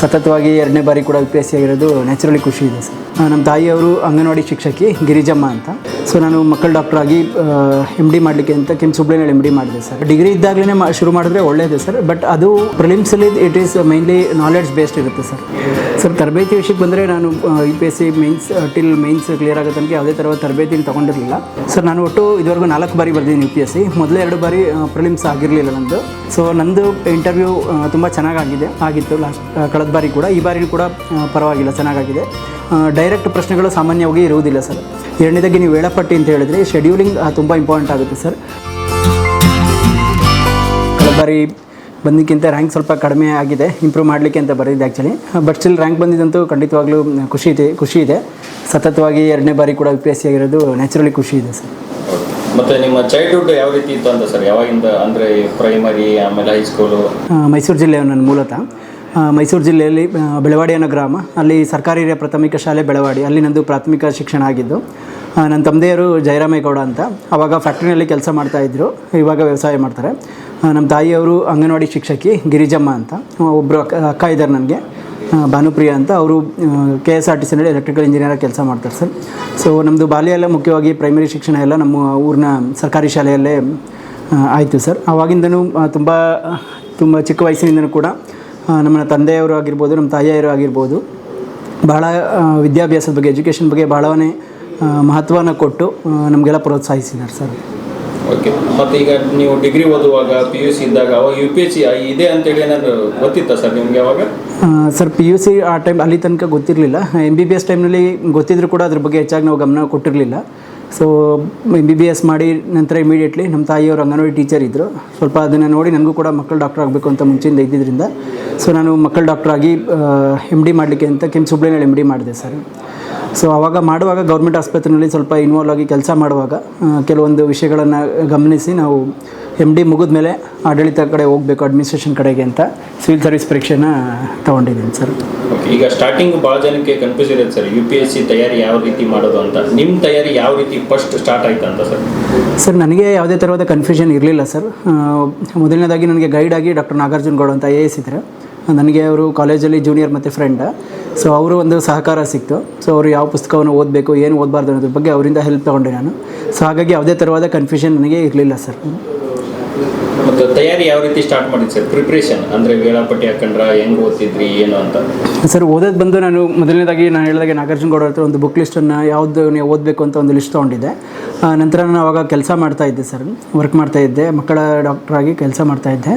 ಸತತವಾಗಿ ಎರಡನೇ ಬಾರಿ ಕೂಡ ಯು ಪಿ ಎಸ್ ಸಿ ಆಗಿರೋದು ನ್ಯಾಚುರಲಿ ಖುಷಿ ಇದೆ ಸರ್. ನಮ್ಮ ತಾಯಿಯವರು ಅಂಗನವಾಡಿ ಶಿಕ್ಷಕಿ ಗಿರಿಜಮ್ಮ ಅಂತ. ಸೊ ನಾನು ಮಕ್ಕಳ ಡಾಕ್ಟರ್ ಆಗಿ ಎಂ ಡಿ ಮಾಡಲಿಕ್ಕೆ ಅಂತ ಕೆಮ್ ಸುಬ್ಳಿನಲ್ಲಿ ಎಂ ಡಿ ಮಾಡಿದೆ ಸರ್. ಡಿಗ್ರಿ ಇದ್ದಾಗಲೇ ಶುರು ಮಾಡಿದ್ರೆ ಒಳ್ಳೆಯದು ಸರ್ ಬಟ್ ಅದು ಪ್ರಿಲಿಮ್ಸಲ್ಲಿ it is mainly knowledge based ಇರುತ್ತೆ ಸರ್. ಸರ್, ತರಬೇತಿ ವಿಷಯಕ್ಕೆ ಬಂದರೆ ನಾನು U P S C mains till mains clear ಆಗೋ ತನಕ ಯಾವುದೇ ಥರ ತರಬೇತಿನ ತೊಗೊಂಡಿರಲಿಲ್ಲ. ಸರ್ ನಾನು ಒಟ್ಟು ಇದುವರೆಗೂ ನಾಲ್ಕು ಬಾರಿ ಬರ್ದಿದ್ದೀನಿ ಯು ಪಿ ಎಸ್ ಸಿ ಮೊದಲೇ ಎರಡು ಬಾರಿ ಪ್ರಿಲಿಮ್ಸ್ ಆಗಿರಲಿಲ್ಲ ನಂದು. ಸೊ ನಂದು ಇಂಟರ್ವ್ಯೂ ತುಂಬ ಚೆನ್ನಾಗಾಗಿದೆ. ಆಗಿತ್ತು ಲಾಸ್ಟ್ ಕಳೆದ ಬಾರಿ ಕೂಡ ಈ ಬಾರಿ ಕೂಡ ಪರವಾಗಿಲ್ಲ ಚೆನ್ನಾಗಾಗಿದೆ. ಡೈರೆಕ್ಟ್ ಪ್ರಶ್ನೆಗಳು ಸಾಮಾನ್ಯವಾಗಿ ಇರುವುದಿಲ್ಲ ಸರ್ ಎರಡನೇದಾಗಿ ನೀವು ವೇಳಾಪಟ್ಟಿ ಅಂತ ಹೇಳಿದ್ರೆ ಶೆಡ್ಯೂಲಿಂಗ್ ತುಂಬ ಇಂಪಾರ್ಟೆಂಟ್ ಆಗುತ್ತೆ ಸರ್ ಕಳೆದ ಬಾರಿ ಬಂದಕ್ಕಿಂತ ರ್ಯಾಂಕ್ ಸ್ವಲ್ಪ ಕಡಿಮೆ ಆಗಿದೆ ಇಂಪ್ರೂವ್ ಮಾಡಲಿಕ್ಕೆ ಅಂತ ಬರೆದಿದೆ ಆ್ಯಕ್ಚುಲಿ ಬಟ್ ಸ್ಟಿಲ್ ರ್ಯಾಂಕ್ ಬಂದಿದ್ದಂತೂ ಖಂಡಿತವಾಗ್ಲೂ ಖುಷಿ ಇದೆ ಖುಷಿ ಇದೆ. ಸತತವಾಗಿ ಎರಡನೇ ಬಾರಿ ಕೂಡ ಯು ಪಿ ಎಸ್ ಸಿ ಆಗಿರೋದು ನ್ಯಾಚುರಲಿ ಖುಷಿ ಇದೆ ಸರ್ ಮತ್ತೆ ನಿಮ್ಮ ಚೈಲ್ಡ್ಹುಡ್ ಯಾವ ರೀತಿ ಇತ್ತು ಅಂತ ಸರ್ ಯಾವಾಗಿಂದ ಅಂದರೆ ಪ್ರೈಮರಿ ಆಮೇಲೆ ಹೈಸ್ಕೂಲು ಮೈಸೂರು ಜಿಲ್ಲೆಯ ನನ್ನ ಮೂಲತಃ. ಮೈಸೂರು ಜಿಲ್ಲೆಯಲ್ಲಿ ಬೆಳವಾಡಿ ಅನ್ನೋ ಗ್ರಾಮ, ಅಲ್ಲಿ ಸರ್ಕಾರಿ ಹಿರಿಯ ಪ್ರಾಥಮಿಕ ಶಾಲೆ ಬೆಳವಾಡಿ, ಅಲ್ಲಿ ನಂದು ಪ್ರಾಥಮಿಕ ಶಿಕ್ಷಣ ಆಗಿದ್ದು ನನ್ನ ತಂದೆಯವರು ಜಯರಾಮೇಗೌಡ ಅಂತ. ಆವಾಗ ಫ್ಯಾಕ್ಟ್ರಿನಲ್ಲಿ ಕೆಲಸ ಮಾಡ್ತಾಯಿದ್ರು ಇವಾಗ ವ್ಯವಸಾಯ ಮಾಡ್ತಾರೆ. ನಮ್ಮ ತಾಯಿಯವರು ಅಂಗನವಾಡಿ ಶಿಕ್ಷಕಿ ಗಿರಿಜಮ್ಮ ಅಂತ. ಒಬ್ಬರು ಅಕ್ಕ ಅಕ್ಕ ಇದ್ದಾರೆ ನನಗೆ ಭಾನುಪ್ರಿಯ ಅಂತ. ಅವರು ಕೆ ಎಸ್ ಆರ್ ಟಿ ಸಿನಲ್ಲಿ ಎಲೆಕ್ಟ್ರಿಕಲ್ ಇಂಜಿನಿಯರ್ ಕೆಲಸ ಮಾಡ್ತಾರೆ ಸರ್. ಸೊ ನಮ್ಮದು ಬಾಲ್ಯ ಎಲ್ಲ ಮುಖ್ಯವಾಗಿ ಪ್ರೈಮರಿ ಶಿಕ್ಷಣ ಎಲ್ಲ ನಮ್ಮ ಊರಿನ ಸರ್ಕಾರಿ ಶಾಲೆಯಲ್ಲೇ ಆಯಿತು ಸರ್. ಆವಾಗಿಂದನೂ ತುಂಬ ತುಂಬ ಚಿಕ್ಕ ವಯಸ್ಸಿನಿಂದನೂ ಕೂಡ ನಮ್ಮ ತಂದೆಯವರು ಆಗಿರ್ಬೋದು ನಮ್ಮ ತಾಯಿಯವರು ಆಗಿರ್ಬೋದು ಬಹಳ ವಿದ್ಯಾಭ್ಯಾಸದ ಬಗ್ಗೆ ಎಜುಕೇಷನ್ ಬಗ್ಗೆ ಭಾಳನೇ ಮಹತ್ವನ ಕೊಟ್ಟು ನಮಗೆಲ್ಲ ಪ್ರೋತ್ಸಾಹಿಸಿದ್ದಾರೆ ಸರ್. ಓಕೆ ಮತ್ತೆ ಈಗ ನೀವು ಡಿಗ್ರಿ ಓದುವಾಗ ಪಿ ಯು ಸಿ ಇದ್ದಾಗ ಅವಾಗ ಯು ಪಿ ಎಚ್ ಸಿ ಇದೆ ಅಂತೇಳಿ ಏನಾದ್ರು ಗೊತ್ತಿತ್ತಾ ಸರ್ ನಿಮಗೆ ಅವಾಗ? ಸರ್ ಪಿ ಯು ಸಿ ಆ ಟೈಮ್ ಅಲ್ಲಿ ತನಕ ಗೊತ್ತಿರಲಿಲ್ಲ. ಎಂ ಬಿ ಬಿ ಎಸ್ ಟೈಮ್ನಲ್ಲಿ ಗೊತ್ತಿದ್ರು ಕೂಡ ಅದ್ರ ಬಗ್ಗೆ ಹೆಚ್ಚಾಗಿ ನಾವು ಗಮನ ಕೊಟ್ಟಿರಲಿಲ್ಲ. ಸೊ ಬಿ ಬಿ ಎಸ್ ಮಾಡಿ ನಂತರ ಇಮಿಡಿಯೇಟ್ಲಿ ನಮ್ಮ ತಾಯಿಯವರು ಅಂಗನವಾಡಿ ಟೀಚರ್ ಇದ್ದರು ಸ್ವಲ್ಪ ಅದನ್ನು ನೋಡಿ ನನಗೂ ಕೂಡ ಮಕ್ಕಳು ಡಾಕ್ಟರ್ ಆಗಬೇಕು ಅಂತ ಮುಂಚೆಯಿಂದ ಇದ್ದಿದ್ದರಿಂದ ಸೊ ನಾನು ಮಕ್ಕಳು ಡಾಕ್ಟರ್ ಆಗಿ ಎಂ ಡಿ ಮಾಡಲಿಕ್ಕೆ ಅಂತ ಕೆಮ್ ಸುಬ್ಳಿನಲ್ಲಿ ಎಂ ಡಿ ಮಾಡಿದೆ ಸರ್. ಸೊ ಆವಾಗ ಮಾಡುವಾಗ ಗೌರ್ಮೆಂಟ್ ಆಸ್ಪತ್ರೆಯಲ್ಲಿ ಸ್ವಲ್ಪ ಇನ್ವಾಲ್ವ್ ಆಗಿ ಕೆಲಸ ಮಾಡುವಾಗ ಕೆಲವೊಂದು ವಿಷಯಗಳನ್ನು ಗಮನಿಸಿ ನಾವು ಎಂ ಡಿ ಮುಗಿದ ಮೇಲೆ ಆಡಳಿತ ಕಡೆ ಹೋಗಬೇಕು ಅಡ್ಮಿನಿಸ್ಟ್ರೇಷನ್ ಕಡೆಗೆ ಅಂತ ಸಿವಿಲ್ ಸರ್ವಿಸ್ ಪರೀಕ್ಷೆನ ತಗೊಂಡಿದ್ದೀನಿ ಸರ್. ಓಕೆ ಈಗ ಸ್ಟಾರ್ಟಿಂಗ್ ಭಾಳ ಜನಕ್ಕೆ ಕನ್ಫ್ಯೂಸ್ ಇರುತ್ತೆ sir. U P S C ತಯಾರಿ ಯಾವ ರೀತಿ ಮಾಡೋದು ಅಂತ. ನಿಮ್ಮ ತಯಾರಿ ಯಾವ ರೀತಿ ಫಸ್ಟ್ ಸ್ಟಾರ್ಟ್ ಆಯ್ತು ಅಂತ ಸರ್? ಸರ್ ನನಗೆ ಯಾವುದೇ ಥರವಾದ ಕನ್ಫ್ಯೂಷನ್ ಇರಲಿಲ್ಲ ಸರ್. ಮೊದಲನೇದಾಗಿ ನನಗೆ ಗೈಡ್ ಆಗಿ ಡಾಕ್ಟರ್ ನಾಗಾರ್ಜುನ ಗೌಡ ಅಂತ ಎ ಎಸ್ ಇದ್ದಾರೆ. ನನಗೆ ಅವರು ಕಾಲೇಜಲ್ಲಿ ಜೂನಿಯರ್ ಮತ್ತು ಫ್ರೆಂಡ ಸೊ ಅವರು ಒಂದು ಸಹಕಾರ ಸಿಕ್ತು. ಸೊ ಅವರು ಯಾವ ಪುಸ್ತಕವನ್ನು ಓದಬೇಕು ಏನು ಓದಬಾರ್ದು ಅನ್ನೋದ್ರ ಬಗ್ಗೆ ಅವರಿಂದ ಹೆಲ್ಪ್ ತೊಗೊಂಡೆ ನಾನು. ಸೊ ಹಾಗಾಗಿ ಯಾವುದೇ ಥರವಾದ ಕನ್ಫ್ಯೂಷನ್ ನನಗೆ ಇರಲಿಲ್ಲ ಸರ್. ಮತ್ತು ತಯಾರಿ ಯಾವ ರೀತಿ ಸ್ಟಾರ್ಟ್ ಮಾಡಿದ್ರಿ ಸರ್? ಪ್ರಿಪ್ರೇಷನ್ ಅಂದರೆ ವೇಳಾಪಟ್ಟಿ ಹಾಕೊಂಡ್ರ ಓದ್ತಿದ್ರಿ, ಏನು ಅಂತ? ಸರ್, ಓದೋದು ಬಂದು ನಾನು ಮೊದಲನೇದಾಗಿ ನಾನು ಹೇಳಿದಾಗೆ ನಾಗಾರ್ಜುನ ಗೌಡ ಹತ್ರ ಒಂದು ಬುಕ್ ಲಿಸ್ಟನ್ನು ಯಾವುದು ನೀವು ಓದಬೇಕು ಅಂತ ಒಂದು ಲಿಸ್ಟ್ ತೊಗೊಂಡಿದ್ದೆ. ನಂತರ ನಾನು ಅವಾಗ ಕೆಲಸ ಮಾಡ್ತಾ ಇದ್ದೆ ಸರ್. ವರ್ಕ್ ಮಾಡ್ತಾ ಇದ್ದೆ. ಮಕ್ಕಳ ಡಾಕ್ಟರ್ ಆಗಿ ಕೆಲಸ ಮಾಡ್ತಾ ಇದ್ದೆ.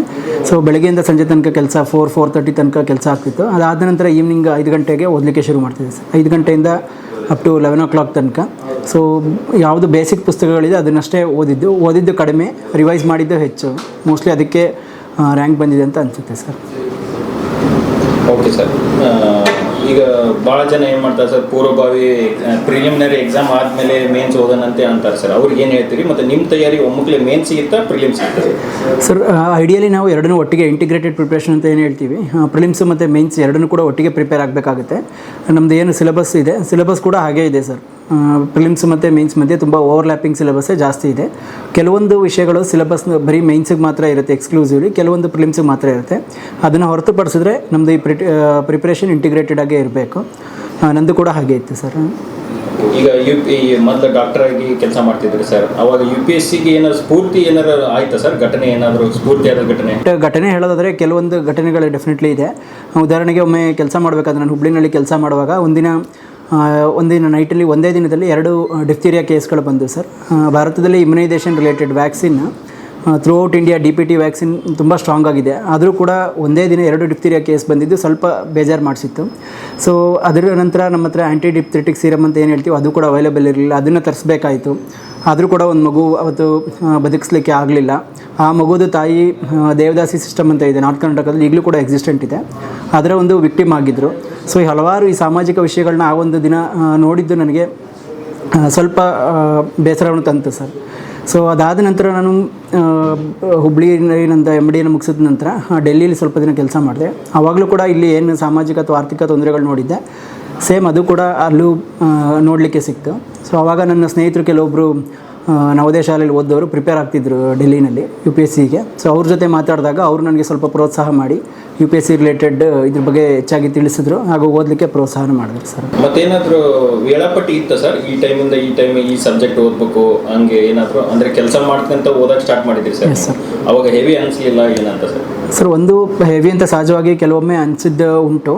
ಸೊ ಬೆಳಗ್ಗೆಯಿಂದ ಸಂಜೆ ತನಕ ಕೆಲಸ ಫೋರ್ ಫೋರ್ ತರ್ಟಿ ತನಕ ಕೆಲಸ ಆಗ್ತಿತ್ತು. ಅದಾದ ನಂತರ ಈವ್ನಿಂಗ್ ಐದು ಗಂಟೆಗೆ ಓದಲಿಕ್ಕೆ ಶುರು ಮಾಡ್ತಿದ್ದೆ ಸರ್. ಐದು ಗಂಟೆಯಿಂದ up to eleven o'clock ತನಕ. ಸೊ ಯಾವುದು ಬೇಸಿಕ್ ಪುಸ್ತಕಗಳಿದೆ ಅದನ್ನಷ್ಟೇ ಓದಿದ್ದು ಓದಿದ್ದು ಕಡಿಮೆ ರಿವೈಸ್ ಮಾಡಿದ್ದು ಹೆಚ್ಚು. ಮೋಸ್ಟ್ಲಿ ಅದಕ್ಕೆ ರ್ಯಾಂಕ್ ಬಂದಿದೆ ಅಂತ ಅನಿಸುತ್ತೆ ಸರ್ ಓಕೆ ಸರ್ ಈಗ ಭಾಳ ಜನ ಏನು ಮಾಡ್ತಾರೆ ಸರ್, ಪೂರ್ವಭಾವಿ ಪ್ರಿಲಿಮಿನರಿ ಎಕ್ಸಾಮ್ ಆದಮೇಲೆ ಮೇನ್ಸ್ ಓದನಂತೆ ಅಂತಾರೆ ಸರ್. ಅವ್ರಿಗೆ ಏನು ಹೇಳ್ತೀರಿ? ಮತ್ತು ನಿಮ್ಮ ತಯಾರಿ ಒಮ್ಮಕ್ಲೆ ಮೇನ್ಸ್ ಸಿಗುತ್ತಾ ಪ್ರಿಲಿಮ್ಸ್ ಸರ್? ಐಡಿಯಲಿ ನಾವು ಎರಡನ್ನೂ ಒಟ್ಟಿಗೆ ಇಂಟಿಗ್ರೇಟೆಡ್ ಪ್ರಿಪ್ರೇಷನ್ ಅಂತ ಏನು ಹೇಳ್ತೀವಿ. ಪ್ರಿಲಿಮ್ಸ್ ಮತ್ತು ಮೇನ್ಸ್ ಎರಡನ್ನೂ ಕೂಡ ಒಟ್ಟಿಗೆ ಪ್ರಿಪೇರ್ ಆಗಬೇಕಾಗುತ್ತೆ. ನಮ್ಮದು ಏನು ಸಿಲೆಬಸ್ ಇದೆ. ಸಿಲೆಬಸ್ ಕೂಡ ಹಾಗೇ ಇದೆ, ಸರ್. ಪ್ರಿಲಿಮ್ಸ್ ಮತ್ತು ಮೇನ್ಸ್ ಮಧ್ಯೆ ತುಂಬ ಓವರ್ಲ್ಯಾಪಿಂಗ್ ಸಿಲೆಬಸ್ಸೇ ಜಾಸ್ತಿ ಇದೆ. ಕೆಲವೊಂದು ವಿಷಯಗಳು ಸಿಲೆಬಸ್ ಬರೀ ಮೇನ್ಸಿಗೆ ಮಾತ್ರ ಇರುತ್ತೆ ಎಕ್ಸ್ಕ್ಲೂಸಿವ್ಲಿ ಕೆಲವೊಂದು ಪ್ರಿಲಿಮ್ಸಿಗೆ ಮಾತ್ರ ಇರುತ್ತೆ. ಅದನ್ನು ಹೊರತುಪಡಿಸಿದ್ರೆ ನಮ್ಮದು ಈ ಪ್ರಿ ಪ್ರಿಪ್ರೇಷನ್ ಇಂಟಿಗ್ರೇಟೆಡ್ ಆಗೇ ಇರಬೇಕು. ನಂದು ಕೂಡ ಹಾಗೆ ಇತ್ತು ಸರ್ ಈಗ ಯು ಪಿ ಮೊದಲು ಡಾಕ್ಟರ್ ಆಗಿ ಕೆಲಸ ಮಾಡ್ತಿದ್ರಿ ಸರ್ ಅವಾಗ ಯು ಪಿ ಎಸ್ ಸಿಗೆ ಏನಾದ್ರು ಸ್ಫೂರ್ತಿ ಏನಾದ್ರು ಆಯ್ತಾ ಸರ್ ಘಟನೆ ಏನಾದರೂ ಸ್ಫೂರ್ತಿಯಾದ ಘಟನೆ? ಘಟನೆ ಹೇಳೋದಾದರೆ ಕೆಲವೊಂದು ಘಟನೆಗಳು ಡೆಫಿನೆಟ್ಲಿ ಇದೆ. ಉದಾಹರಣೆಗೆ ಒಮ್ಮೆ ಕೆಲಸ ಮಾಡಬೇಕಾದ್ರೆ ನಾನು ಹುಬ್ಳಿನಲ್ಲಿ ಕೆಲಸ ಮಾಡುವಾಗ ಒಂದಿನ ಒಂದಿನ ನೈಟಲ್ಲಿ ಒಂದೇ ದಿನದಲ್ಲಿ ಎರಡು ಡಿಫ್ತೀರಿಯಾ ಕೇಸ್ಗಳು ಬಂದವು ಸರ್. ಭಾರತದಲ್ಲಿ immunisation related vaccine throughout India D P T vaccine ತುಂಬ ಸ್ಟ್ರಾಂಗ್ ಆಗಿದೆ. ಆದರೂ ಕೂಡ ಒಂದೇ ದಿನ ಎರಡು ಡಿಫ್ತೀರಿಯಾ ಕೇಸ್ ಬಂದಿದ್ದು ಸ್ವಲ್ಪ ಬೇಜಾರು ಮಾಡಿಸಿತ್ತು. ಸೊ ಅದರ ನಂತರ ನಮ್ಮ ಹತ್ರ ಆ್ಯಂಟಿ ಡಿಪ್ಥೆಟಿಕ್ ಸೀರಮ್ ಅಂತ ಏನು ಹೇಳ್ತೀವಿ ಅದು ಕೂಡ ಅವೈಲೇಬಲ್ ಇರಲಿಲ್ಲ. ಅದನ್ನು ತರಿಸ್ಬೇಕಾಯಿತು. ಆದರೂ ಕೂಡ ಒಂದು ಮಗು ಅವತ್ತು ಬದುಕಿಸ್ಲಿಕ್ಕೆ ಆಗಲಿಲ್ಲ. ಆ ಮಗುದು ತಾಯಿ ದೇವದಾಸಿ ಸಿಸ್ಟಮ್ ಅಂತ ಇದೆ. ನಾರ್ತ್ ಕರ್ನಾಟಕದಲ್ಲಿ ಈಗಲೂ ಕೂಡ ಎಕ್ಸಿಸ್ಟೆಂಟ್ ಇದೆ. ಅದರ ಒಂದು ವಿಕ್ಟಿಮ್ ಆಗಿದ್ದರು ಸೊ ಈ ಹಲವಾರು ಈ ಸಾಮಾಜಿಕ ವಿಷಯಗಳನ್ನ ಆ ಒಂದು ದಿನ ನೋಡಿದ್ದು ನನಗೆ ಸ್ವಲ್ಪ ಬೇಸರವನ್ನು ತಂತು ಸರ್. ಸೊ ಅದಾದ ನಂತರ ನಾನು ಹುಬ್ಬಳ್ಳಿಯಿಂದ ಎಂ ಡಿಯನ್ನು ಮುಗಿಸಿದ ನಂತರ ಡೆಲ್ಲಿಲಿ ಸ್ವಲ್ಪ ದಿನ ಕೆಲಸ ಮಾಡಿದೆ. ಆವಾಗಲೂ ಕೂಡ ಇಲ್ಲಿ ಏನು ಸಾಮಾಜಿಕ ಅಥವಾ ಆರ್ಥಿಕ ತೊಂದರೆಗಳು ನೋಡಿದ್ದೆ. ಸೇಮ್ ಅದು ಕೂಡ ಅಲ್ಲೂ ನೋಡಲಿಕ್ಕೆ ಸಿಕ್ತು. ಸೊ ಆವಾಗ ನನ್ನ ಸ್ನೇಹಿತರು ಕೆಲವೊಬ್ಬರು ನವೋದಯ ಶಾಲೆಯಲ್ಲಿ ಓದೋರು ಪ್ರಿಪೇರ್ ಆಗ್ತಿದ್ರು, ಡೆಲ್ಲಿನಲ್ಲಿ ಯು ಪಿ ಎಸ್ ಸಿಗೆ ಸೊ ಅವ್ರ ಜೊತೆ ಮಾತಾಡಿದಾಗ ಅವರು ನನಗೆ ಸ್ವಲ್ಪ ಪ್ರೋತ್ಸಾಹ ಮಾಡಿ U P S C related ಇದ್ರ ಬಗ್ಗೆ ಹೆಚ್ಚಾಗಿ ತಿಳಿಸಿದ್ರು. ಹಾಗೂ ಓದಲಿಕ್ಕೆ ಪ್ರೋತ್ಸಾಹ ಮಾಡಿದ್ರು ಸರ್. ಮತ್ತೇನಾದರೂ ವೇಳಾಪಟ್ಟಿ ಇತ್ತ ಸರ್? ಈ ಟೈಮಿಂದ ಈ ಟೈಮ್ ಈ ಸಬ್ಜೆಕ್ಟ್ ಓದ್ಬೇಕು ಹಂಗೆ ಏನಾದರೂ ಅಂದ್ರೆ ಕೆಲಸ ಮಾಡ್ಕೊಂತ ಓದಕ್ ಸ್ಟಾರ್ಟ್ ಮಾಡಿದ್ರಿ ಸರ್? ಸರ್. ಅವಾಗ ಹೆವಿ ಅನ್ಸ್ಲಿಲ್ಲ ಏನಂತ ಸರ್? ಸರ್ ಒಂದು ಹೆವಿ ಅಂತ ಸಹಜವಾಗಿ ಕೆಲವೊಮ್ಮೆ ಅನಿಸಿದ್ದು ಉಂಟು.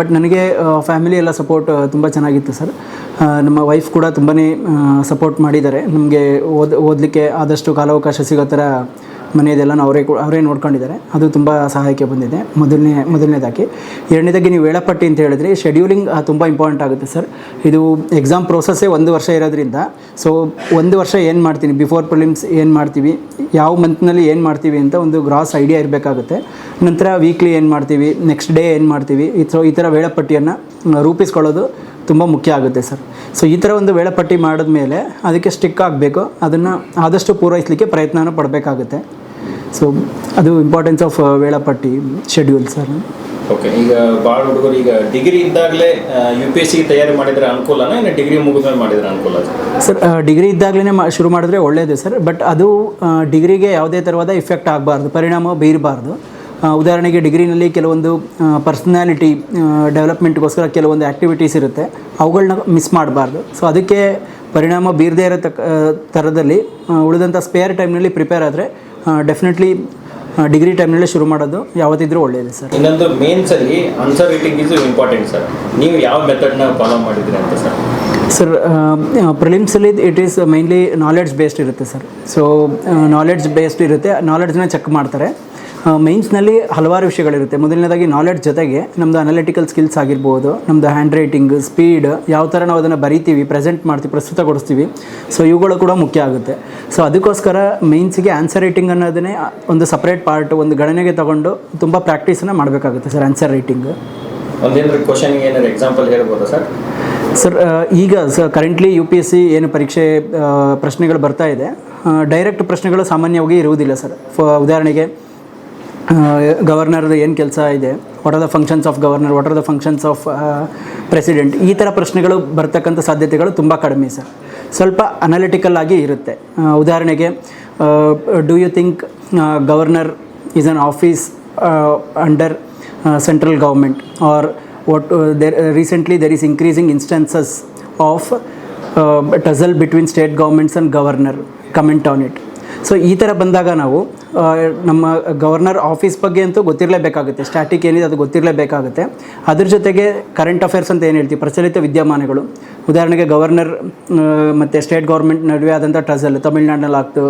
ಬಟ್ ನನಗೆ ಫ್ಯಾಮಿಲಿ ಎಲ್ಲ ಸಪೋರ್ಟ್ ತುಂಬ ಚೆನ್ನಾಗಿತ್ತು ಸರ್. ನಮ್ಮ ವೈಫ್ ಕೂಡ ತುಂಬಾ ಸಪೋರ್ಟ್ ಮಾಡಿದ್ದಾರೆ. ನಮಗೆ ಓದ್ ಓದಲಿಕ್ಕೆ ಆದಷ್ಟು ಕಾಲಾವಕಾಶ ಸಿಗೋ ಥರ ಮನೆಯದೆಲ್ಲ ಅವರೇ ಅವರೇ ನೋಡ್ಕೊಂಡಿದ್ದಾರೆ. ಅದು ತುಂಬ ಸಹಾಯಕ್ಕೆ ಬಂದಿದೆ. ಮೊದಲನೇ, ಮೊದಲನೇದಾಗಿ. ಎರಡನೇದಾಗಿ ನೀವು ವೇಳಾಪಟ್ಟಿ ಅಂತ ಹೇಳಿದ್ರೆ ಶೆಡ್ಯೂಲಿಂಗ್ ತುಂಬ ಇಂಪಾರ್ಟೆಂಟ್ ಆಗುತ್ತೆ ಸರ್. ಇದು ಎಕ್ಸಾಮ್ ಪ್ರೋಸೆಸ್ಸೇ ಒಂದು ವರ್ಷ ಇರೋದ್ರಿಂದ ಸೊ ಒಂದು ವರ್ಷ ಏನು ಮಾಡ್ತೀನಿ ಬಿಫೋರ್ ಪ್ರಿಲಿಮ್ಸ್ ಏನು ಮಾಡ್ತೀವಿ, ಯಾವ ಮಂತ್ನಲ್ಲಿ ಏನು ಮಾಡ್ತೀವಿ ಅಂತ ಒಂದು ಗ್ರಾಸ್ ಐಡಿಯಾ ಇರಬೇಕಾಗುತ್ತೆ. ನಂತರ ವೀಕ್ಲಿ ಏನು ಮಾಡ್ತೀವಿ ನೆಕ್ಸ್ಟ್ ಡೇ ಏನು ಮಾಡ್ತೀವಿ, ಈ ಥರ ಈ ಥರ ವೇಳಾಪಟ್ಟಿಯನ್ನು ರೂಪಿಸ್ಕೊಳ್ಳೋದು ತುಂಬ ಮುಖ್ಯ ಆಗುತ್ತೆ ಸರ್. ಸೊ ಈ ಥರ ಒಂದು ವೇಳಾಪಟ್ಟಿ ಮಾಡಿದ್ಮೇಲೆ ಅದಕ್ಕೆ ಸ್ಟಿಕ್ ಆಗಬೇಕು. ಅದನ್ನು ಆದಷ್ಟು ಪೂರೈಸಲಿಕ್ಕೆ ಪ್ರಯತ್ನನೂ ಪಡಬೇಕಾಗುತ್ತೆ. ಸೊ ಅದು ಇಂಪಾರ್ಟೆನ್ಸ್ ಆಫ್ ವೇಳಾಪಟ್ಟಿ ಶೆಡ್ಯೂಲ್ ಸರ್ ಓಕೆ ಈಗ ಭಾಳ ಹುಡುಗರು ಈಗ ಡಿಗ್ರಿ ಇದ್ದಾಗಲೇ ಯು ಪಿ ಎಸ್ ಸಿ ತಯಾರಿ ಮಾಡಿದ್ರೆ ಅನುಕೂಲನ? ಇನ್ನು ಡಿಗ್ರಿ ಮುಗಿದ್ಮೇಲೆ ಮಾಡಿದ್ರೆ ಅನುಕೂಲ ಸರ್? ಡಿಗ್ರಿ ಇದ್ದಾಗಲೇ ಮಾ ಶುರು ಮಾಡಿದ್ರೆ ಒಳ್ಳೆಯದು ಸರ್. ಬಟ್ ಅದು ಡಿಗ್ರಿಗೆ ಯಾವುದೇ ಥರವಾದ ಇಫೆಕ್ಟ್ ಆಗಬಾರ್ದು ಪರಿಣಾಮ ಬೀರಬಾರ್ದು. ಉದಾಹರಣೆಗೆ ಡಿಗ್ರಿನಲ್ಲಿ ಕೆಲವೊಂದು ಪರ್ಸನಾಲಿಟಿ ಡೆವಲಪ್ಮೆಂಟ್ಗೋಸ್ಕರ ಕೆಲವೊಂದು ಆ್ಯಕ್ಟಿವಿಟೀಸ್ ಇರುತ್ತೆ. ಅವುಗಳನ್ನ ಮಿಸ್ ಮಾಡಬಾರ್ದು. ಸೊ ಅದಕ್ಕೆ ಪರಿಣಾಮ ಬೀರದೇ ಇರೋ ತಕ್ಕ ಥರದಲ್ಲಿ ಉಳಿದಂಥ ಸ್ಪೇರ್ ಟೈಮ್ನಲ್ಲಿ ಪ್ರಿಪೇರ್ ಆದರೆ ಡೆಫಿನೆಟ್ಲಿ ಡಿಗ್ರಿ ಟೈಮ್ನಲ್ಲೇ ಶುರು ಮಾಡೋದು ಯಾವತ್ತಿದ್ರೂ ಒಳ್ಳೆಯದು ಸರ್ ಇನ್ನೊಂದು ಮೇನ್ಸಲ್ಲಿ answer writing is important sir ನೀವು ಯಾವ ಮೆಥಡ್ನ ಫಾಲೋ ಮಾಡಿದ್ರಿ ಅಂತ sir sir ಪ್ರಿಲಿಮ್ಸಲ್ಲಿ it is mainly knowledge based ಇರುತ್ತೆ ಸರ್ ಸೊ ನಾಲೆಡ್ಜ್ ಬೇಸ್ಡ್ ಇರುತ್ತೆ. ನಾಲೆಡ್ಜ್ನ ಚೆಕ್ ಮಾಡ್ತಾರೆ. ಮೈನ್ಸ್ನಲ್ಲಿ ಹಲವಾರು ವಿಷಯಗಳಿರುತ್ತೆ. ಮೊದಲನೇದಾಗಿ ನಾಲೆಡ್ಜ್ ಜೊತೆಗೆ ನಮ್ಮದು ಅನಾಲಿಟಿಕಲ್ ಸ್ಕಿಲ್ಸ್ ಆಗಿರ್ಬೋದು ನಮ್ಮದು ಹ್ಯಾಂಡ್ ರೈಟಿಂಗ್ ಸ್ಪೀಡ್ ಯಾವ ಥರ ನಾವು ಅದನ್ನು ಬರಿತೀವಿ ಪ್ರೆಸೆಂಟ್ ಮಾಡ್ತೀವಿ ಪ್ರಸ್ತುತಗೊಳಿಸ್ತೀವಿ ಸೊ ಇವುಗಳು ಕೂಡ ಮುಖ್ಯ ಆಗುತ್ತೆ. ಸೊ ಅದಕ್ಕೋಸ್ಕರ ಮೈನ್ಸಿಗೆ ಆನ್ಸರ್ ರೈಟಿಂಗ್ ಅನ್ನೋದನ್ನೇ ಒಂದು ಸಪ್ರೇಟ್ ಪಾರ್ಟ್ ಒಂದು ಗಣನೆಗೆ ತಗೊಂಡು ತುಂಬ ಪ್ರಾಕ್ಟೀಸನ್ನು ಮಾಡಬೇಕಾಗುತ್ತೆ ಸರ್ ಆನ್ಸರ್ ರೈಟಿಂಗ್ ಎಕ್ಸಾಂಪಲ್ ಹೇಳ್ಬೋದಾ ಸರ್ ಸರ್ ಈಗ sir currently U P S C ಏನು ಪರೀಕ್ಷೆ ಪ್ರಶ್ನೆಗಳು ಬರ್ತಾ ಇದೆ. ಡೈರೆಕ್ಟ್ ಪ್ರಶ್ನೆಗಳು ಸಾಮಾನ್ಯವಾಗಿ ಇರುವುದಿಲ್ಲ ಸರ್ ಫ ಉದಾಹರಣೆಗೆ ಗವರ್ನರ್ದು ಏನು ಕೆಲಸ ಇದೆ? What are the functions of governor what are the functions of president ಈ ಥರ ಪ್ರಶ್ನೆಗಳು ಬರ್ತಕ್ಕಂಥ ಸಾಧ್ಯತೆಗಳು ತುಂಬ ಕಡಿಮೆ ಸರ್ ಸ್ವಲ್ಪ ಅನಾಲಿಟಿಕಲ್ ಆಗಿ ಇರುತ್ತೆ. ಉದಾಹರಣೆಗೆ do you think governor is an office under central government or what there recently there is increasing instances of tussle between state governments and governor comment on it. So ಈ ಥರ ಬಂದಾಗ ನಾವು ನಮ್ಮ governor office ಬಗ್ಗೆ ಅಂತೂ ಗೊತ್ತಿರಲೇಬೇಕಾಗುತ್ತೆ. Static ಏನಿದೆ ಅದು ಗೊತ್ತಿರಲೇಬೇಕಾಗುತ್ತೆ. ಅದ್ರ ಜೊತೆಗೆ ಕರೆಂಟ್ ಅಫೇರ್ಸ್ ಅಂತ ಏನು ಹೇಳ್ತೀವಿ? ಪ್ರಚಲಿತ ವಿದ್ಯಮಾನಗಳು. ಉದಾಹರಣೆಗೆ ಗವರ್ನರ್ ಮತ್ತು ಸ್ಟೇಟ್ ಗೌರ್ಮೆಂಟ್ ನಡುವೆ ಆದಂಥ ಟ್ರಸಲ್ ತಮಿಳ್ನಾಡಿನಲ್ಲಿ ಆಗ್ತು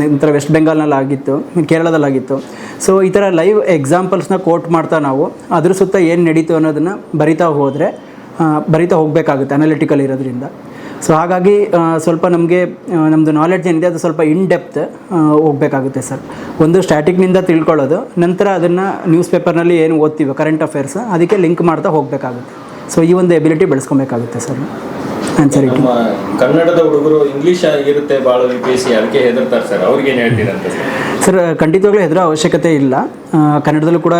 ನಂತರ ವೆಸ್ಟ್ ಬೆಂಗಾಲ್ನಲ್ಲಿ ಆಗಿತ್ತು, ಕೇರಳದಲ್ಲಾಗಿತ್ತು. ಸೊ ಈ ಥರ ಲೈವ್ ಎಕ್ಸಾಂಪಲ್ಸ್ನ ಕೋಟ್ ಮಾಡ್ತಾ ನಾವು, ಅದ್ರ ಸುತ್ತ ಏನು ನಡೀತು ಅನ್ನೋದನ್ನು ಬರಿತಾ ಹೋದರೆ ಬರಿತಾ ಹೋಗಬೇಕಾಗುತ್ತೆ ಅನಾಲಿಟಿಕಲ್ ಇರೋದ್ರಿಂದ. ಸೊ ಹಾಗಾಗಿ ಸ್ವಲ್ಪ ನಮಗೆ ನಮ್ಮದು ನಾಲೆಡ್ಜ್ ಏನಿದೆ, ಅದು ಸ್ವಲ್ಪ ಇನ್ ಡೆಪ್ತ್ ಹೋಗಬೇಕಾಗುತ್ತೆ ಸರ್ ಒಂದು ಸ್ಟ್ಯಾಟಿಕ್ನಿಂದ ತಿಳ್ಕೊಳ್ಳೋದು, ನಂತರ ಅದನ್ನು ನ್ಯೂಸ್ ಪೇಪರ್ನಲ್ಲಿ ಏನು ಓದ್ತೀವಿ ಕರೆಂಟ್ ಅಫೇರ್ಸ್ ಅದಕ್ಕೆ ಲಿಂಕ್ ಮಾಡ್ತಾ ಹೋಗಬೇಕಾಗುತ್ತೆ. ಸೊ ಈ ಒಂದು ಎಬಿಲಿಟಿ ಬೆಳೆಸ್ಕೊಬೇಕಾಗುತ್ತೆ ಸರ್ ಆನ್ಸರ್ ಕನ್ನಡದ ಹುಡುಗರು ಇಂಗ್ಲೀಷ್ ಆಗಿರುತ್ತೆ ಭಾಳ ಯು ಪಿ ಎಸ್ ಸಿ ಅದಕ್ಕೆ ಹೆದರ್ತಾರೆ ಸರ್ ಅವ್ರಿಗೆ ಏನು ಹೇಳ್ತೀರಂತ ಸರ್, ಖಂಡಿತವಾಗ್ಲೂ ಹೆದರೋ ಅವಶ್ಯಕತೆ ಇಲ್ಲ. ಕನ್ನಡದಲ್ಲೂ ಕೂಡ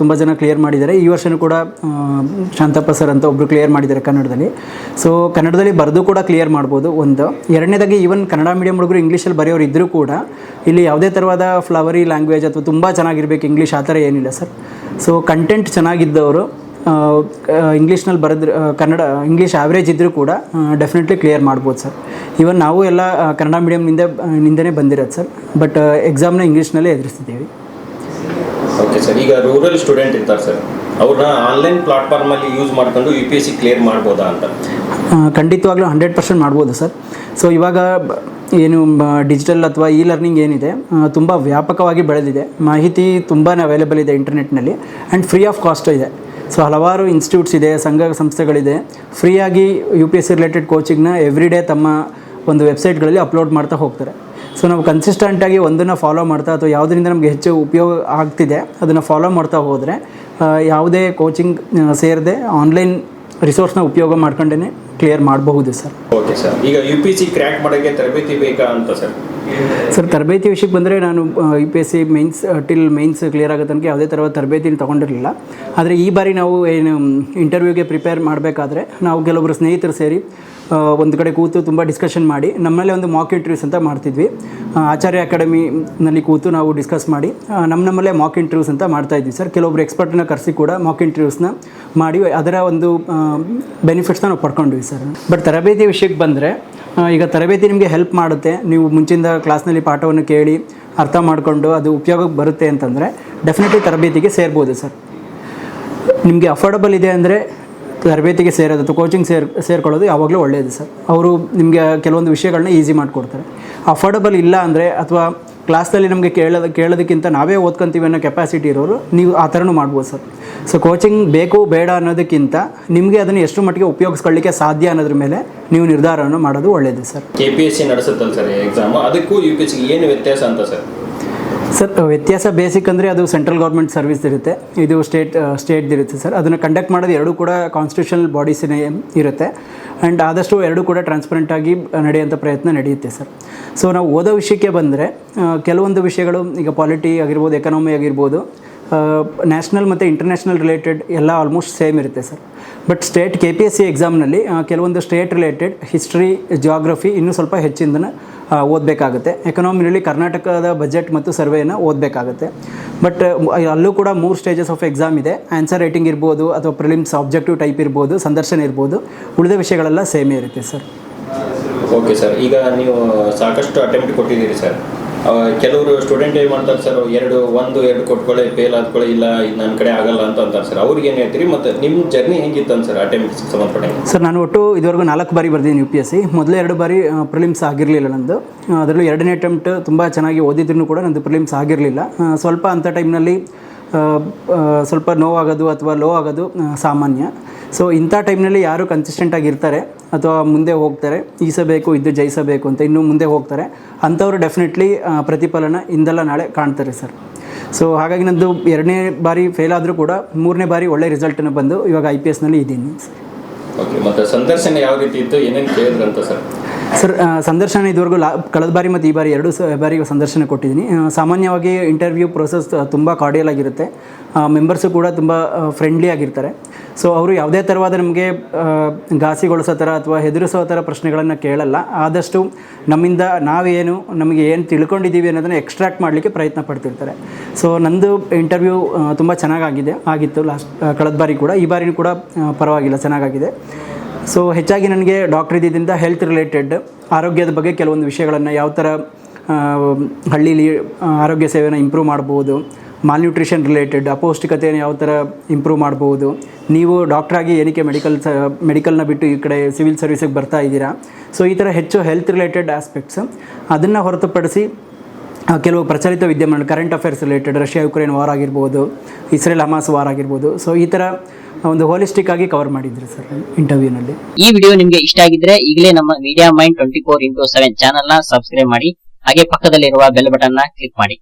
ತುಂಬ ಜನ ಕ್ಲಿಯರ್ ಮಾಡಿದ್ದಾರೆ. ಈ ವರ್ಷನೂ ಕೂಡ ಶಾಂತಪ್ಪ ಸರ್ ಅಂತ ಒಬ್ಬರು ಕ್ಲಿಯರ್ ಮಾಡಿದ್ದಾರೆ ಕನ್ನಡದಲ್ಲಿ. ಸೊ ಕನ್ನಡದಲ್ಲಿ ಬರೆದು ಕೂಡ ಕ್ಲಿಯರ್ ಮಾಡ್ಬೋದು ಒಂದು. ಎರಡನೇದಾಗಿ ಈವನ್ ಕನ್ನಡ ಮೀಡಿಯಂ ಹುಡುಗರು ಇಂಗ್ಲೀಷಲ್ಲಿ ಬರೆಯೋರು ಇದ್ದರೂ ಕೂಡ, ಇಲ್ಲಿ ಯಾವುದೇ ಥರವಾದ ಫ್ಲವರಿ ಲ್ಯಾಂಗ್ವೇಜ್ ಅಥವಾ ತುಂಬ ಚೆನ್ನಾಗಿರ್ಬೇಕು ಇಂಗ್ಲೀಷ್ ಆ ಥರ ಏನಿಲ್ಲ ಸರ್. ಸೊ ಕಂಟೆಂಟ್ ಚೆನ್ನಾಗಿದ್ದವರು ಇಂಗ್ಲೀಷ್ನಲ್ಲಿ ಬರೆದ್ರೆ ಕನ್ನಡ ಇಂಗ್ಲೀಷ್ ಆ್ಯಾವ್ರೇಜ್ ಇದ್ದರೂ ಕೂಡ ಡೆಫಿನೆಟ್ಲಿ ಕ್ಲಿಯರ್ ಮಾಡ್ಬೋದು ಸರ್. ಇವನ್ ನಾವು ಎಲ್ಲ ಕನ್ನಡ ಮೀಡಿಯಮ್ನಿಂದ ನಿಂದನೇ ಬಂದಿರೋದು ಸರ್. ಬಟ್ ಎಕ್ಸಾಮ್ನ ಇಂಗ್ಲೀಷ್ನಲ್ಲೇ ಎದುರಿಸ್ತಿದ್ದೀವಿ. ಓಕೆ ಸರ್ ಈಗ ರೂರಲ್ ಸ್ಟೂಡೆಂಟ್ ಇರ್ತಾರೆ ಸರ್ ಅವ್ರನ್ನ ಆನ್ಲೈನ್ ಪ್ಲಾಟ್ಫಾರ್ಮಲ್ಲಿ ಯೂಸ್ ಮಾಡ್ಕೊಂಡು U P S C clear ಮಾಡ್ಬೋದಾ ಅಂತ? ಖಂಡಿತವಾಗ್ಲೂ ಹಂಡ್ರೆಡ್ ಪರ್ಸೆಂಟ್ ಮಾಡ್ಬೋದು ಸರ್. ಸೊ ಇವಾಗ ಏನು ಡಿಜಿಟಲ್ ಅಥವಾ ಇ ಲರ್ನಿಂಗ್ ಏನಿದೆ ತುಂಬ ವ್ಯಾಪಕವಾಗಿ ಬೆಳೆದಿದೆ. ಮಾಹಿತಿ ತುಂಬಾ ಅವೈಲೇಬಲ್ ಇದೆ ಇಂಟರ್ನೆಟ್ನಲ್ಲಿ ಆ್ಯಂಡ್ ಫ್ರೀ ಆಫ್ ಕಾಸ್ಟ್ ಇದೆ. ಸೊ ಹಲವಾರು ಇನ್ಸ್ಟಿಟ್ಯೂಟ್ಸ್ ಇದೆ, ಸಂಘ ಸಂಸ್ಥೆಗಳಿದೆ. ಫ್ರೀಯಾಗಿ ಯು ಪಿ ಎಸ್ ರಿಲೇಟೆಡ್ ಕೋಚಿಂಗ್ನ ಎವ್ರಿ ಡೇ ತಮ್ಮ ಒಂದು ವೆಬ್ಸೈಟ್ಗಳಲ್ಲಿ ಅಪ್ಲೋಡ್ ಮಾಡ್ತಾ ಹೋಗ್ತಾರೆ. ಸೊ ನಾವು ಕನ್ಸಿಸ್ಟೆಂಟಾಗಿ ಒಂದನ್ನು ಫಾಲೋ ಮಾಡ್ತಾ ಅಥವಾ ಯಾವುದರಿಂದ ನಮಗೆ ಹೆಚ್ಚು ಉಪಯೋಗ ಆಗ್ತಿದೆ, ಅದನ್ನು ಫಾಲೋ ಮಾಡ್ತಾ ಹೋದರೆ ಯಾವುದೇ ಕೋಚಿಂಗ್ ಸೇರದೆ ಆನ್ಲೈನ್ ರಿಸೋರ್ಸ್ನ ಉಪಯೋಗ ಮಾಡ್ಕೊಂಡೇ ಕ್ಲಿಯರ್ ಮಾಡಬಹುದು ಸರ್. ಓಕೆ ಸರ್ ಈಗ ಯು ಪಿ ಸಿ ಕ್ರ್ಯಾಕ್ ಮಾಡೋಕ್ಕೆ ತರಬೇತಿ ಬೇಕಾ ಅಂತ ಸರ್? ಸರ್, ತರಬೇತಿ ವಿಷಯಕ್ಕೆ ಬಂದರೆ ನಾನು U P S C mains till mains clear ಆಗೋ ತನಕ ಯಾವುದೇ ಥರದ ತರಬೇತಿನ ತೊಗೊಂಡಿರಲಿಲ್ಲ. ಆದರೆ ಈ ಬಾರಿ ನಾವು ಏನು ಇಂಟರ್ವ್ಯೂಗೆ ಪ್ರಿಪೇರ್ ಮಾಡಬೇಕಾದ್ರೆ ನಾವು ಕೆಲವೊಬ್ಬರು ಸ್ನೇಹಿತರು ಸೇರಿ ಒಂದು ಕಡೆ ಕೂತು ತುಂಬ ಡಿಸ್ಕಷನ್ ಮಾಡಿ, ನಮ್ಮಲ್ಲೇ ಒಂದು ಮಾಕ್ ಇಂಟರ್ವ್ಯೂಸ್ ಅಂತ ಮಾಡ್ತಿದ್ವಿ. ಆಚಾರ್ಯ ಅಕಾಡೆಮಿನಲ್ಲಿ ಕೂತು ನಾವು ಡಿಸ್ಕಸ್ ಮಾಡಿ ನಮ್ಮ ನಮ್ಮಲ್ಲೇ ಮಾಕ್ ಇಂಟರ್ವ್ಯೂಸ್ ಅಂತ ಮಾಡ್ತಾ ಇದ್ವಿ ಸರ್ ಕೆಲವೊಬ್ರು ಎಕ್ಸ್ಪರ್ಟ್ನ ಕರೆಸಿ ಕೂಡ ಮಾಕ್ ಇಂಟರ್ವ್ಯೂಸ್ನ ಮಾಡಿ, ಅದರ ಒಂದು ಬೆನಿಫಿಟ್ಸ್ನ ನಾವು ಪಡ್ಕೊಂಡ್ವಿ ಸರ್ ಬಟ್ ತರಬೇತಿ ವಿಷಯಕ್ಕೆ ಬಂದರೆ ಈಗ ತರಬೇತಿ ನಿಮಗೆ ಹೆಲ್ಪ್ ಮಾಡುತ್ತೆ. ನೀವು ಮುಂಚಿಂದ ಕ್ಲಾಸ್ನಲ್ಲಿ ಪಾಠವನ್ನು ಕೇಳಿ, ಅರ್ಥ ಮಾಡಿಕೊಂಡು ಅದು ಉಪಯೋಗಕ್ಕೆ ಬರುತ್ತೆ ಅಂತಂದರೆ ಡೆಫಿನೆಟ್ಲಿ ತರಬೇತಿಗೆ ಸೇರ್ಬೋದು ಸರ್ ನಿಮಗೆ ಅಫೋರ್ಡಬಲ್ ಇದೆ ಅಂದರೆ ತರಬೇತಿಗೆ ಸೇರೋದು ಅಥವಾ ಕೋಚಿಂಗ್ ಸೇರ್, ಸೇರ್ಕೊಳ್ಳೋದು ಯಾವಾಗಲೂ ಒಳ್ಳೆಯದು ಸರ್. ಅವರು ನಿಮಗೆ ಕೆಲವೊಂದು ವಿಷಯಗಳನ್ನ ಈಸಿ ಮಾಡಿಕೊಡ್ತಾರೆ. ಅಫೋರ್ಡಬಲ್ ಇಲ್ಲ ಅಂದರೆ ಅಥವಾ ಕ್ಲಾಸ್ನಲ್ಲಿ ನಮಗೆ ಕೇಳೋದ, ಕೇಳೋದಕ್ಕಿಂತ ನಾವೇ ಓದ್ಕೊಂತೀವಿ ಅನ್ನೋ ಕೆಪಾಸಿಟಿ ಇರೋರು, ನೀವು ಆ ಥರನೂ ಮಾಡ್ಬೋದು ಸರ್. ಸೊ ಕೋಚಿಂಗ್ ಬೇಕು, ಬೇಡ ಅನ್ನೋದಕ್ಕಿಂತ ನಿಮಗೆ ಅದನ್ನು ಎಷ್ಟು ಮಟ್ಟಿಗೆ ಉಪಯೋಗಿಸ್ಕೊಳ್ಳಿಕ್ಕೆ ಸಾಧ್ಯ ಅನ್ನೋದ್ರ ಮೇಲೆ ನೀವು ನಿರ್ಧಾರವನ್ನು ಮಾಡೋದು ಒಳ್ಳೆಯದು sir. K P S C ನಡೆಸುತ್ತಲ್ಲ sir exam ಅದಕ್ಕೂ ಯು ಪಿ ಎಸ್ ಏನು ವ್ಯತ್ಯಾಸ ಅಂತ ಸರ್? ಸರ್, ವ್ಯತ್ಯಾಸ ಬೇಸಿಕ್ ಅಂದರೆ ಅದು ಸೆಂಟ್ರಲ್ ಗೌರ್ಮೆಂಟ್ ಸರ್ವಿಸ್ ಇರುತ್ತೆ. ಇದು ಸ್ಟೇಟ್ ಸ್ಟೇಟ್ ಇರುತ್ತೆ ಸರ್. ಅದನ್ನು ಕಂಡಕ್ಟ್ ಮಾಡೋದು ಎರಡೂ ಕೂಡ ಕಾನ್ಸ್ಟಿಟ್ಯೂಷನಲ್ ಬಾಡೀಸಿನೇ ಇರುತ್ತೆ. ಆ್ಯಂಡ್ ಆದಷ್ಟು ಎರಡೂ ಕೂಡ ಟ್ರಾನ್ಸ್ಪರೆಂಟಾಗಿ ನಡೆಯುವಂಥ ಪ್ರಯತ್ನ ನಡೆಯುತ್ತೆ ಸರ್. ಸೊ ನಾವು ಓದೋ ವಿಷಯಕ್ಕೆ ಬಂದರೆ ಕೆಲವೊಂದು ವಿಷಯಗಳು, ಈಗ ಪಾಲಿಟಿ ಆಗಿರ್ಬೋದು ಎಕನಾಮಿ ಆಗಿರ್ಬೋದು ನ್ಯಾಷನಲ್ ಮತ್ತು ಇಂಟರ್ನ್ಯಾಷನಲ್ ರಿಲೇಟೆಡ್ ಎಲ್ಲ ಆಲ್ಮೋಸ್ಟ್ ಸೇಮ್ ಇರುತ್ತೆ sir. But state K P S C ಎಕ್ಸಾಮ್ನಲ್ಲಿ ಕೆಲವೊಂದು ಸ್ಟೇಟ್ ರಿಲೇಟೆಡ್ ಹಿಸ್ಟ್ರಿ ಜಾಗ್ರಫಿ ಇನ್ನೂ ಸ್ವಲ್ಪ ಹೆಚ್ಚಿಂದನ ಓದಬೇಕಾಗುತ್ತೆ. ಎಕನಾಮಿನಲ್ಲಿ ಕರ್ನಾಟಕದ ಬಜೆಟ್ ಮತ್ತು ಸರ್ವೆಯನ್ನು ಓದಬೇಕಾಗುತ್ತೆ. ಬಟ್ ಅಲ್ಲೂ ಕೂಡ ಮೂರು ಸ್ಟೇಜಸ್ ಆಫ್ ಎಕ್ಸಾಮ್ ಇದೆ. ಆನ್ಸರ್ ರೈಟಿಂಗ್ ಇರ್ಬೋದು, ಅಥವಾ ಪ್ರಿಲಿಮ್ಸ್ ಆಬ್ಜೆಕ್ಟಿವ್ ಟೈಪ್ ಇರ್ಬೋದು, ಸಂದರ್ಶನ ಇರ್ಬೋದು. ಉಳಿದ ವಿಷಯಗಳೆಲ್ಲ ಸೇಮೇ ಇರುತ್ತೆ ಸರ್ ಓಕೆ ಸರ್ ಈಗ ನೀವು ಸಾಕಷ್ಟು ಅಟೆಂಪ್ಟ್ ಕೊಟ್ಟಿದ್ದೀರಿ ಸರ್ ಕೆಲವರು ಸ್ಟೂಡೆಂಟ್ ಏನು ಮಾಡ್ತಾರೆ ಸರ್ ಎರಡು, ಒಂದು, ಎರಡು ಕೊಟ್ಕೊಳ್ಳಿ ಫೇಲ್ ಆದ್ಕೊಳ್ಳಿ, ಇಲ್ಲ, ಇದು ನನ್ನ ಕಡೆ ಆಗಲ್ಲ ಅಂತ ಅಂತಾರೆ ಸರ್ ಅವ್ರಿಗೆ ಏನು ಹೇಳ್ತೀರಿ? ಮತ್ತು ನಿಮ್ಮ ಜರ್ನಿ ಹೆಂಗಿತ್ತು ಅಂತ ಸರ್ ಅಟೆಂಪ್ಟ್ ಸಂಬಂಧಪಟ್ಟ ಸರ್ ನಾನು ಒಟ್ಟು ಇದುವರೆಗೂ ನಾಲ್ಕು ಬಾರಿ ಬರ್ದಿದ್ದೀನಿ ಯು ಪಿ ಎಸ್ ಸಿ ಮೊದಲೇ ಎರಡು ಬಾರಿ ಪ್ರಿಲಿಮ್ಸ್ ಆಗಿರಲಿಲ್ಲ ನಂದು. ಅದರಲ್ಲೂ ಎರಡನೇ ಅಟೆಂಪ್ಟ್ ತುಂಬ ಚೆನ್ನಾಗಿ ಓದಿದ್ರು ಕೂಡ ನಂದು ಪ್ರಿಲಿಮ್ಸ್ ಆಗಿರಲಿಲ್ಲ. ಸ್ವಲ್ಪ ಅಂಥ ಟೈಮ್ನಲ್ಲಿ ಸ್ವಲ್ಪ ನೋವಾಗೋದು ಅಥವಾ ಲೋ ಆಗೋದು ಸಾಮಾನ್ಯ. ಸೊ ಇಂಥ ಟೈಮ್ನಲ್ಲಿ ಯಾರು ಕನ್ಸಿಸ್ಟೆಂಟಾಗಿ ಆಗಿರ್ತಾರೆ ಅಥವಾ ಮುಂದೆ ಹೋಗ್ತಾರೆ ಈಸಬೇಕು ಇದು ಜಯಿಸಬೇಕು ಅಂತ ಇನ್ನೂ ಮುಂದೆ ಹೋಗ್ತಾರೆ, ಅಂಥವ್ರು ಡೆಫಿನೆಟ್ಲಿ ಪ್ರತಿಫಲನ ಇಂದಲ್ಲ ನಾಳೆ ಕಾಣ್ತಾರೆ ಸರ್ ಸೊ ಹಾಗಾಗಿ ನಂದು ಎರಡನೇ ಬಾರಿ ಫೇಲ್ ಆದರೂ ಕೂಡ ಮೂರನೇ ಬಾರಿ ಒಳ್ಳೆ ರಿಸಲ್ಟನ್ನು ಬಂದು ಇವಾಗ ಐ ಪಿ ಎಸ್ನಲ್ಲಿ ಇದ್ದೀನಿ ಸಂದರ್ಶನ ಯಾವ ರೀತಿ ಇತ್ತು? ಏನೇನು ಕೇಳಿದ್ರಂತ ಸರ್ ಸರ್ ಸಂದರ್ಶನ ಇದುವರೆಗೂ ಲಾ, ಕಳೆದ ಬಾರಿ ಮತ್ತು ಈ ಬಾರಿ ಎರಡು ಬಾರಿ ಸಂದರ್ಶನ ಕೊಟ್ಟಿದ್ದೀನಿ. ಸಾಮಾನ್ಯವಾಗಿ ಇಂಟರ್ವ್ಯೂ ಪ್ರೊಸೆಸ್ ತುಂಬ ಕಾರ್ಡಿಯಲ್ ಆಗಿರುತ್ತೆ. ಮೆಂಬರ್ಸು ಕೂಡ ತುಂಬ ಫ್ರೆಂಡ್ಲಿ ಆಗಿರ್ತಾರೆ. ಸೊ ಅವರು ಯಾವುದೇ ಥರವಾದ ನಮಗೆ ಘಾಸಿಗೊಳಿಸೋ ಥರ ಅಥವಾ ಹೆದರಿಸೋ ಥರ ಪ್ರಶ್ನೆಗಳನ್ನು ಕೇಳಲ್ಲ. ಆದಷ್ಟು ನಮ್ಮಿಂದ ನಾವೇನು, ನಮಗೆ ಏನು ತಿಳ್ಕೊಂಡಿದ್ದೀವಿ ಅನ್ನೋದನ್ನು ಎಕ್ಸ್ಟ್ರಾಕ್ಟ್ ಮಾಡಲಿಕ್ಕೆ ಪ್ರಯತ್ನ ಪಡ್ತಿರ್ತಾರೆ. ಸೊ ನಂದು ಇಂಟರ್ವ್ಯೂ ತುಂಬ ಚೆನ್ನಾಗಾಗಿದೆ. ಆಗಿತ್ತು ಲಾಸ್ಟ್ ಕಳೆದ ಬಾರಿ ಕೂಡ. ಈ ಬಾರಿನೂ ಕೂಡ ಪರವಾಗಿಲ್ಲ, ಚೆನ್ನಾಗಾಗಿದೆ. ಸೊ ಹೆಚ್ಚಾಗಿ ನನಗೆ ಡಾಕ್ಟ್ರ್ ಇದ್ದಿದ್ದರಿಂದ ಹೆಲ್ತ್ ರಿಲೇಟೆಡ್ ಆರೋಗ್ಯದ ಬಗ್ಗೆ ಕೆಲವೊಂದು ವಿಷಯಗಳನ್ನು ಯಾವ ಥರ ಹಳ್ಳೀಲಿ ಆರೋಗ್ಯ ಸೇವೆನ ಇಂಪ್ರೂವ್ ಮಾಡ್ಬೋದು ಮಾಲ್ನ್ಯೂಟ್ರಿಷನ್ ರಿಲೇಟೆಡ್ ಅಪೌಷ್ಟಿಕತೆಯನ್ನು ಯಾವ ಥರ ಇಂಪ್ರೂವ್ ಮಾಡ್ಬೋದು, ನೀವು ಡಾಕ್ಟ್ರಾಗಿ ಏನಕ್ಕೆ ಮೆಡಿಕಲ್ ಸ ಮೆಡಿಕಲ್ನ ಬಿಟ್ಟು ಈ ಕಡೆ ಸಿವಿಲ್ ಸರ್ವಿಸಿಗೆ ಬರ್ತಾ ಇದ್ದೀರಾ? ಸೊ ಈ ಥರ ಹೆಚ್ಚು ಹೆಲ್ತ್ ರಿಲೇಟೆಡ್ ಆಸ್ಪೆಕ್ಟ್ಸ್ ಅದನ್ನು ಹೊರತುಪಡಿಸಿ ಕೆಲವು ಪ್ರಚಲಿತ ವಿದ್ಯಮಾನ current affairs related Russia Ukraine war ಆಗಿರ್ಬೋದು ಇಸ್ರೇಲ್ ಹಮಾಸ್ ವಾರ್ ಆಗಿರ್ಬೋದು. ಸೊ ಈ ಥರ ಒಂದು ಹೋಲಿಸ್ಟಿಕ್ ಆಗಿ ಕವರ್ ಮಾಡಿದ್ರು ಸರ್ ಇಂಟರ್ವ್ಯೂನಲ್ಲಿ ಈ ವಿಡಿಯೋ ನಿಮ್ಗೆ ಇಷ್ಟ ಆಗಿದ್ರೆ ಈಗಲೇ ನಮ್ಮ media mind twenty four into seven ಚಾನಲ್ನ ಸಬ್ಸ್ಕ್ರೈಬ್ ಮಾಡಿ, ಹಾಗೆ ಪಕ್ಕದಲ್ಲಿರುವ ಬೆಲ್ ಬಟನ್ನ ಕ್ಲಿಕ್ ಮಾಡಿ.